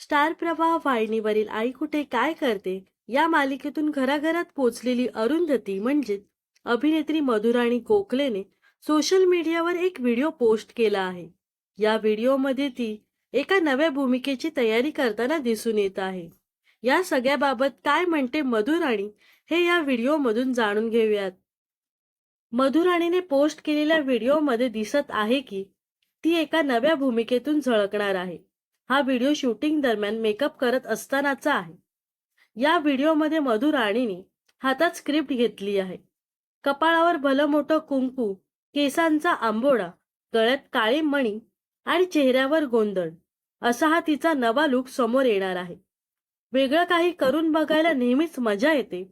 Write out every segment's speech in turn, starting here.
Star प्रवाह वाहिनीवरील आई कुठे काय करते या मालिकेतून घराघरात पोचलेली अरुंधती म्हणजे अभिनेत्री मधुराणी गोखलेने सोशल मीडियावर एक व्हिडिओ पोस्ट केला आहे. या व्हिडिओमध्ये ती एका नव्या भूमिकेची तयारी करताना दिसून येत आहे. या सगळ्याबाबत काय म्हणते मधुराणी हे या व्हिडिओमधून जाणून घेऊयात. मधुराणीने पोस्ट केलेल्या व्हिडिओमध्ये दिसत आहे की ती एका नव्या भूमिकेतून झळकणार आहे. हा व्हिडिओ शूटिंग दरम्यान मेकअप करत असतानाचा आहे. या व्हिडिओमध्ये मधु राणीने हातात स्क्रिप्ट घेतली आहे. कपाळावर भलं मोठं कुंकू केसांचा आंबोडा गळ्यात काळे मणी आणि चेहऱ्यावर गोंधळ असा हा तिचा नवा लुक समोर येणार आहे. वेगळं काही करून बघायला नेहमीच मजा येते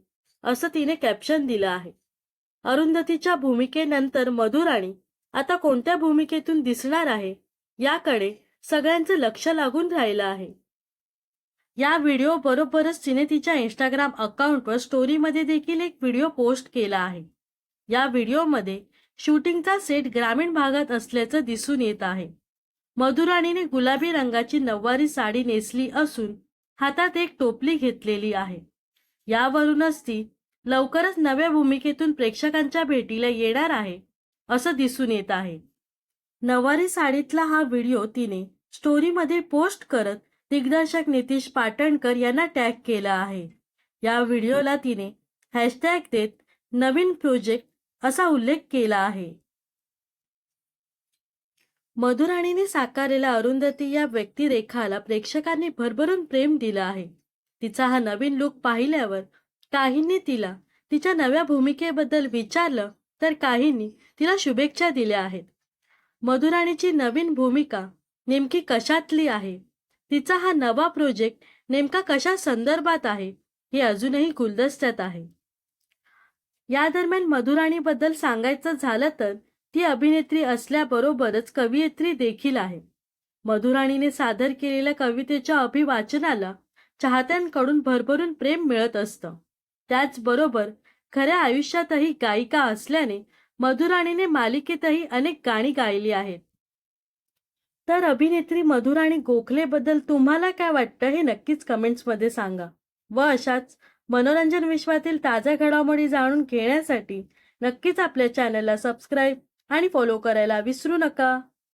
असं तिने कॅप्शन दिलं आहे. अरुंधतीच्या भूमिकेनंतर मधुराणी आता कोणत्या भूमिकेतून दिसणार आहे याकडे सगळ्यांचं लक्ष लागून राहिलं आहे. या व्हिडिओ बरोबरच तिने तिच्या इंस्टाग्राम अकाउंटवर स्टोरीमध्ये देखील एक व्हिडिओ पोस्ट केला आहे. या व्हिडिओमध्ये शूटिंगचा सेट ग्रामीण भागात असल्याचं दिसून येत आहे. मधुराणीने गुलाबी रंगाची नऊवारी साडी नेसली असून हातात एक टोपली घेतलेली आहे. यावरूनच ती लवकरच नव्या भूमिकेतून प्रेक्षकांच्या भेटीला येणार आहे असं दिसून येत आहे. नवारी साडीतला हा व्हिडिओ तिने स्टोरीमध्ये पोस्ट करत दिग्दर्शक नितीश पाटणकर यांना टॅग केला आहे. या व्हिडिओला तिने हॅशटॅग देत नवीन प्रोजेक्ट असा उल्लेख केला आहे. मधुराणीने साकारलेल्या अरुंधती या व्यक्तिरेखाला प्रेक्षकांनी भरभरून प्रेम दिला आहे. तिचा हा नवीन लुक पाहिल्यावर काहींनी तिला तिच्या नव्या भूमिकेबद्दल विचारलं तर काहींनी तिला शुभेच्छा दिल्या आहेत. मधुराणीची नवीन भूमिका नेमकी कशातली आहे? तिचा हा नवा प्रोजेक्ट नेमका कशा संदर्भात आहे? हे अजूनही गुलदस्त्यात आहे. या दरम्यान मधुराणीबद्दल सांगायचं झालं तर ती अभिनेत्री असल्याबरोबरच कवयित्री देखील आहे. मधुराणीने सादर केलेल्या कवितेच्या अभिवाचनाला चाहत्यांकडून भरभरून प्रेम मिळत असतं. त्याचबरोबर खऱ्या आयुष्यातही गायिका असल्याने मधुराणीने मालिकेतही अनेक गाणी गायली आहेत. तर अभिनेत्री मधुराणी गोखलेबद्दल तुम्हाला काय वाटतं हे नक्कीच कमेंट्समध्ये सांगा. व अशाच मनोरंजन विश्वातील ताज्या घडामोडी जाणून घेण्यासाठी नक्कीच आपल्या चॅनलला सबस्क्राईब आणि फॉलो करायला विसरू नका.